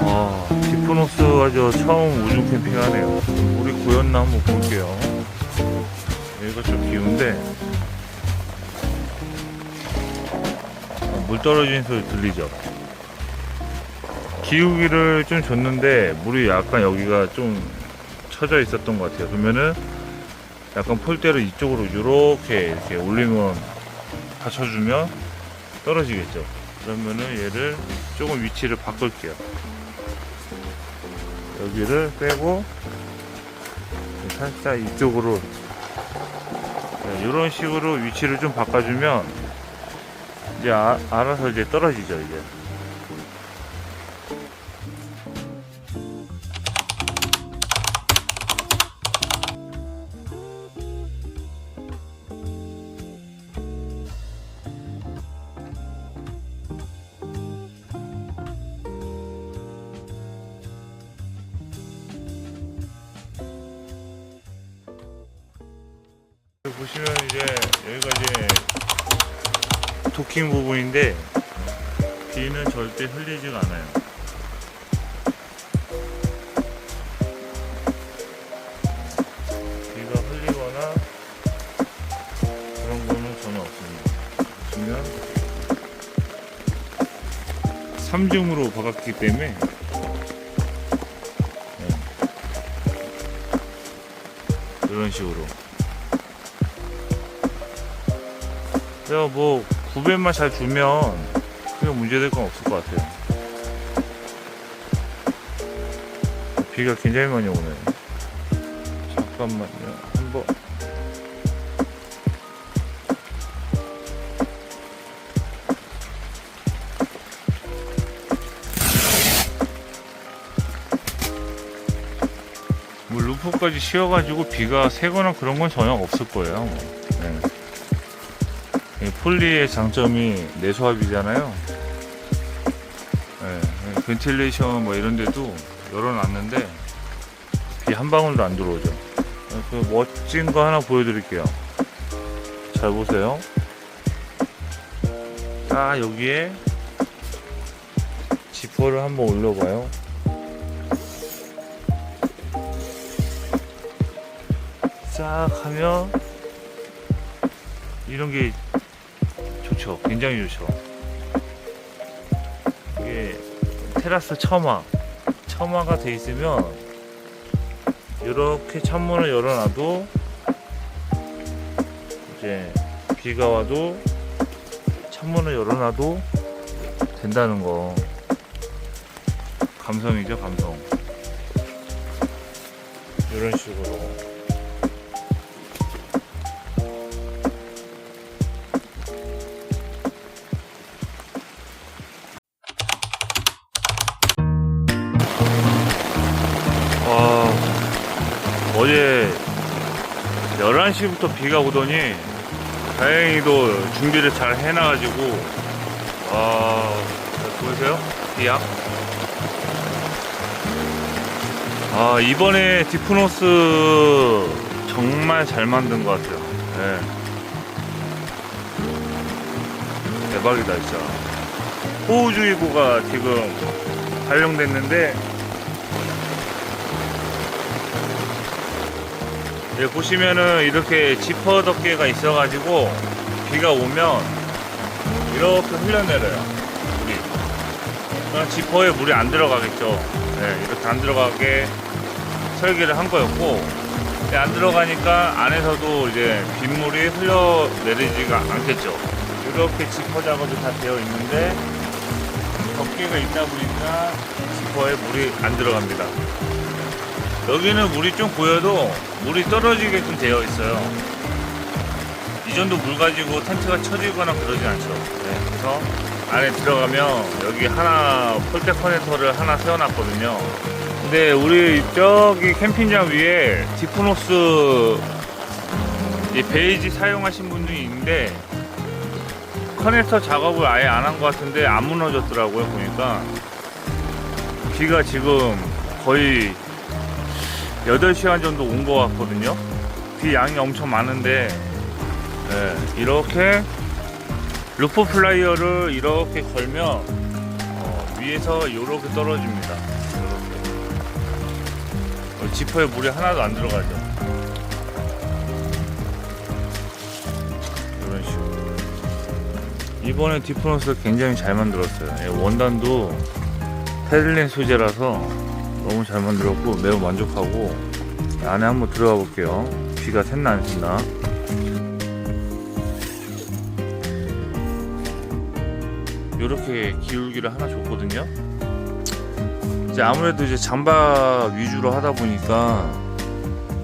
아, 디프노스 가지고 처음 우중 캠핑하네요. 우리 고였나 한번 볼게요. 여기가 좀 기운데 어, 물 떨어지는 소리 들리죠? 기우기를 좀 줬는데 물이 약간 여기가 좀 쳐져 있었던 것 같아요. 그러면은 약간 폴대를 이쪽으로 이렇게 이렇게 올리면 받쳐주면 떨어지겠죠. 그러면은 얘를 조금 위치를 바꿀게요. 여기를 빼고 살짝 이쪽으로 이런 식으로 위치를 좀 바꿔주면 이제 아- 알아서 이제 떨어지죠 이제. 보시면 이제 여기가 이제 도킹 부분인데 비는 절대 흘리지가 않아요. 비가 흘리거나 그런 거는 전혀 없습니다. 보시면 삼중으로 박았기 때문에 네. 이런 식으로 내가 뭐 900만 잘 주면 크게 문제될 건 없을 것 같아요. 비가 굉장히 많이 오네. 잠깐만요. 한번. 뭐 루프까지 씌워가지고 비가 새거나 그런 건 전혀 없을 거예요. 네. 이 폴리의 장점이 내수압이잖아요. 네, 벤틸레이션 뭐 이런 데도 열어놨는데 비 한 방울도 안 들어오죠. 그 멋진 거 하나 보여드릴게요. 잘 보세요. 자, 여기에 지퍼를 한번 올려봐요. 싹 하면 이런 게 좋죠. 굉장히 좋죠. 이게 테라스 처마, 처마가 돼 있으면 이렇게 창문을 열어놔도 이제 비가 와도 창문을 열어놔도 된다는 거. 감성이죠, 감성. 이런 식으로. 11시부터 비가 오더니 다행히도 준비를 잘 해놔가지고 와, 자, 보이세요? 비약? 아, 이번에 디프노스 정말 잘 만든 것 같아요. 네. 대박이다, 진짜. 호우주의보가 지금 발령됐는데 예, 보시면은 이렇게 지퍼 덮개가 있어가지고 비가 오면 이렇게 흘러내려요 물이. 지퍼에 물이 안 들어가겠죠. 네, 이렇게 안 들어가게 설계를 한 거였고 근데 안 들어가니까 안에서도 이제 빗물이 흘러내리지가 않겠죠. 이렇게 지퍼 작업이 다 되어 있는데 덮개가 있다 보니까 지퍼에 물이 안 들어갑니다 여기는 물이 좀 고여도 물이 떨어지게끔 되어 있어요. 이 정도 물 가지고 텐트가 쳐지거나 그러지 않죠. 네, 그래서 안에 들어가면 여기 하나 폴대 커넥터를 하나 세워놨거든요. 근데 우리 저기 캠핑장 위에 디프노스 이 베이지 사용하신 분들이 있는데 커넥터 작업을 아예 안 한 것 같은데 안 무너졌더라고요 보니까 비가 지금 거의 8시간 정도 온 것 같거든요. 비 양이 엄청 많은데, 네, 이렇게 루프 플라이어를 이렇게 걸면 어, 위에서 이렇게 떨어집니다. 이렇게. 어, 지퍼에 물이 하나도 안 들어가죠. 이런 식으로. 이번에 디프노스 굉장히 잘 만들었어요. 예, 원단도 테를린 소재라서 너무 잘 만들었고 매우 만족하고 안에 한번 들어가 볼게요. 비가 샜나 안 샜나. 이렇게 기울기를 하나 줬거든요. 이제 아무래도 이제 잠바 위주로 하다 보니까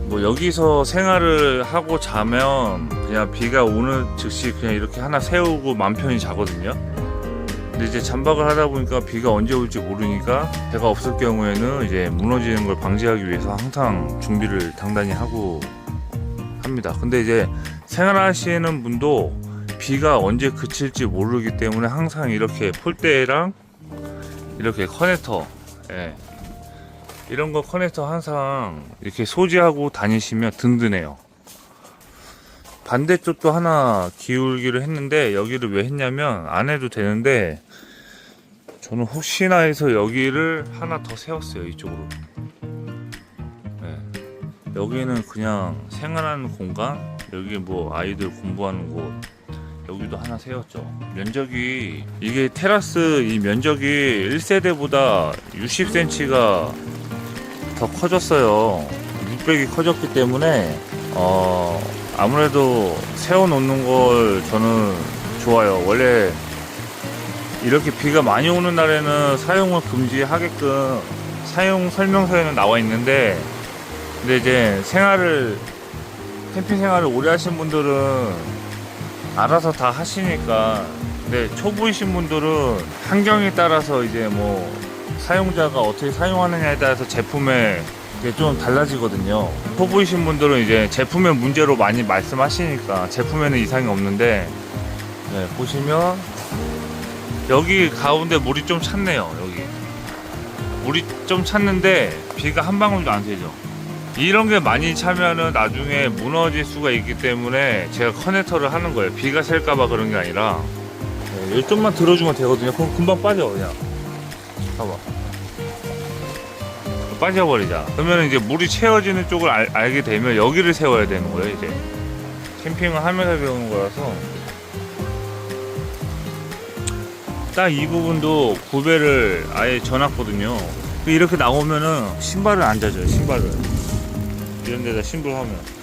뭐 여기서 생활을 하고 자면 그냥 비가 오는 즉시 그냥 이렇게 하나 세우고 맘 편히 자거든요. 근데 이제 잠박을 하다 보니까 비가 언제 올지 모르니까 배가 없을 경우에는 이제 무너지는 걸 방지하기 위해서 항상 준비를 당단히 하고 합니다. 근데 이제 생활하시는 분도 비가 언제 그칠지 모르기 때문에 항상 이렇게 폴대랑 이렇게 커넥터 예. 이런 거 커넥터 항상 이렇게 소지하고 다니시면 든든해요. 반대쪽도 하나 기울기를 했는데 여기를 왜 했냐면 안 해도 되는데 저는 혹시나 해서 여기를 하나 더 세웠어요 이쪽으로. 네. 여기는 그냥 생활하는 공간? 여기 뭐 아이들 공부하는 곳? 여기도 하나 세웠죠. 면적이 이게 테라스 이 면적이 1세대보다 60cm가 더 커졌어요. 600이 커졌기 때문에 어 아무래도 세워놓는 걸 저는 좋아요. 원래 이렇게 비가 많이 오는 날에는 사용을 금지하게끔 사용 설명서에는 나와 있는데, 근데 이제 생활을, 캠핑 생활을 오래 하신 분들은 알아서 다 하시니까, 근데 초보이신 분들은 환경에 따라서 이제 뭐 사용자가 어떻게 사용하느냐에 따라서 제품에 이게 좀 달라지거든요. 초보이신 분들은 이제 제품의 문제로 많이 말씀하시니까 제품에는 이상이 없는데 네, 보시면 여기 가운데 물이 좀 찼네요. 여기 물이 좀 찼는데 비가 한 방울도 안 새죠. 이런 게 많이 차면은 나중에 무너질 수가 있기 때문에 제가 커넥터를 하는 거예요. 비가 셀까봐 그런 게 아니라 네, 좀만 들어주면 되거든요. 그럼 금방 빠져 그냥. 봐봐. 빠져버리자. 그러면 이제 물이 채워지는 쪽을 알, 알게 되면 여기를 세워야 되는 거예요, 이제. 캠핑을 하면서 배우는 거라서. 딱 이 부분도 구배를 아예 전놨거든요. 이렇게 나오면은 신발을 안 젖어요, 신발을. 이런 데다 신불하면.